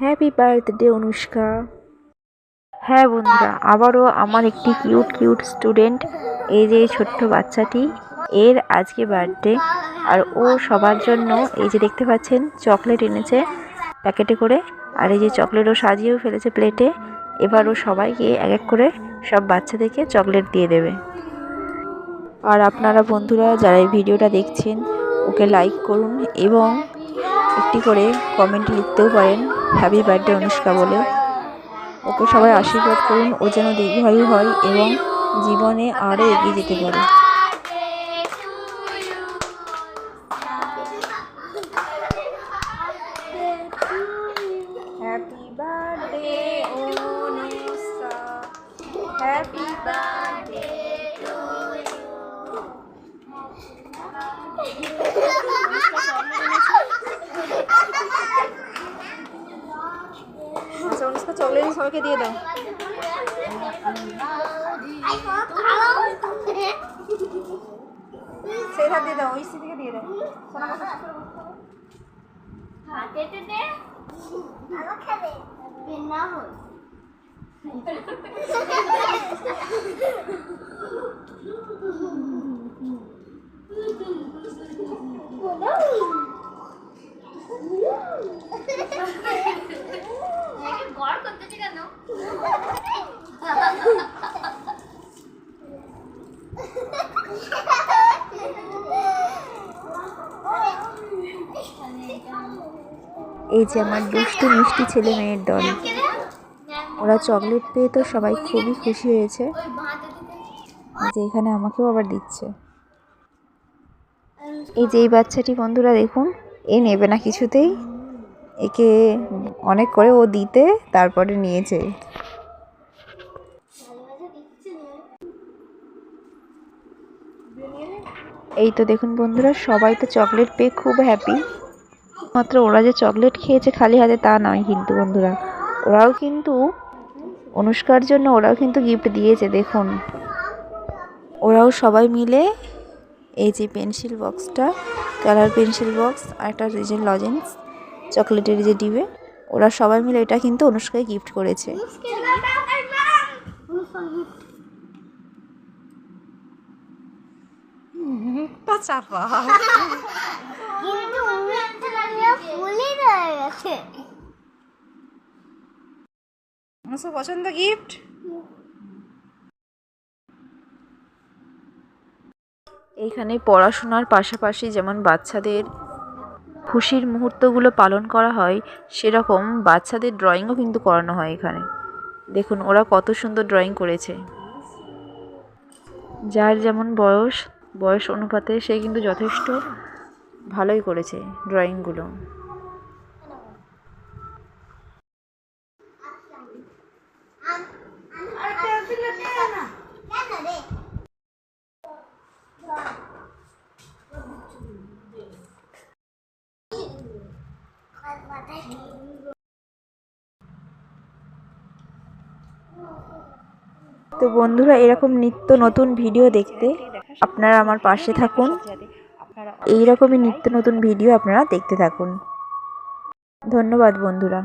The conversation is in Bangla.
হ্যাপি বার্থডে অনুষ্কা হ্যাঁ বন্ধুরা, আবারও আমার একটি কিউট কিউট স্টুডেন্ট এই যে ছোট্ট বাচ্চাটি, এর আজকে বার্থডে আর ও সবার জন্য এই যে দেখতে পাচ্ছেন চকলেট এনেছে প্যাকেটে করে, আর এই যে চকলেট ও সাজিয়েও ফেলেছে প্লেটে এবার ও সবাইকে এক এক করে সব বাচ্চাদেরকে চকলেট দিয়ে দেবে। আর আপনারা বন্ধুরা, যারা এই ভিডিওটা দেখছেন, ওকে লাইক করুন এবং একটি করে কমেন্ট লিখতেও পারেন। হ্যাপি বার্থডে অনুষ্কা বলে। ওকে সবাই আশীর্বাদ করুন ও যেন দীর্ঘায়ু হয় এবং জীবনে আরও এগিয়ে যেতে পারে। Happy birthday Anushka happy birthday Anushka chocolate সবাইকে দিয়ে দাও সেই হাত দিয়ে দাও ওই দিকে দিয়ে দাও সোনা কথা এই যে আমার দুষ্টু মিষ্টি ছেলে মেয়ের দল। ওরা চকলেট পেয়ে তো সবাই খুবই খুশি হয়েছে। যে এখানে আমাকেও আবার দিচ্ছে। এই যে এই বাচ্চাটি বন্ধুরা দেখুন, এ নেবে না কিছুতেই। একে অনেক করে ও দিতে, তারপরে নিয়েছে ভালোবাসা দিচ্ছে না এই তো দেখুন বন্ধুরা, সবাই তো চকলেট পেয়ে খুব হ্যাপি মাত্র ওরা যে চকলেট খেয়েছে খালি হাতে তা নয় কিন্তু বন্ধুরা, ওরাও কিন্তু অনুষ্কার জন্য ওরাও কিন্তু গিফট দিয়েছে, দেখুন। ওরাও সবাই মিলে এই যে পেন্সিল বক্সটা কালার পেন্সিল বক্স আর একটা রিজেন লজেন্স চকলেটের যে ডিবে, ওরা সবাই মিলে এটা কিন্তু অনুষ্কায় গিফট করেছে। পছন্দ গিফট এইখানে পড়াশোনার পাশাপাশি যেমন বাচ্চাদের খুশির মুহূর্তগুলো পালন করা হয় সেরকম বাচ্চাদের ড্রয়িংও কিন্তু করানো হয় এখানে। দেখুন ওরা কত সুন্দর ড্রয়িং করেছে। যার যেমন বয়স বয়স অনুপাতে সে কিন্তু যথেষ্ট ভালোই করেছে ড্রয়িংগুলো। তো বন্ধুরা, এরকম নিত্য নতুন ভিডিও দেখতে আপনারা আমার পাশে থাকুন। এই রকমই নিত্য নতুন ভিডিও আপনারা দেখতে থাকুন। ধন্যবাদ বন্ধুরা।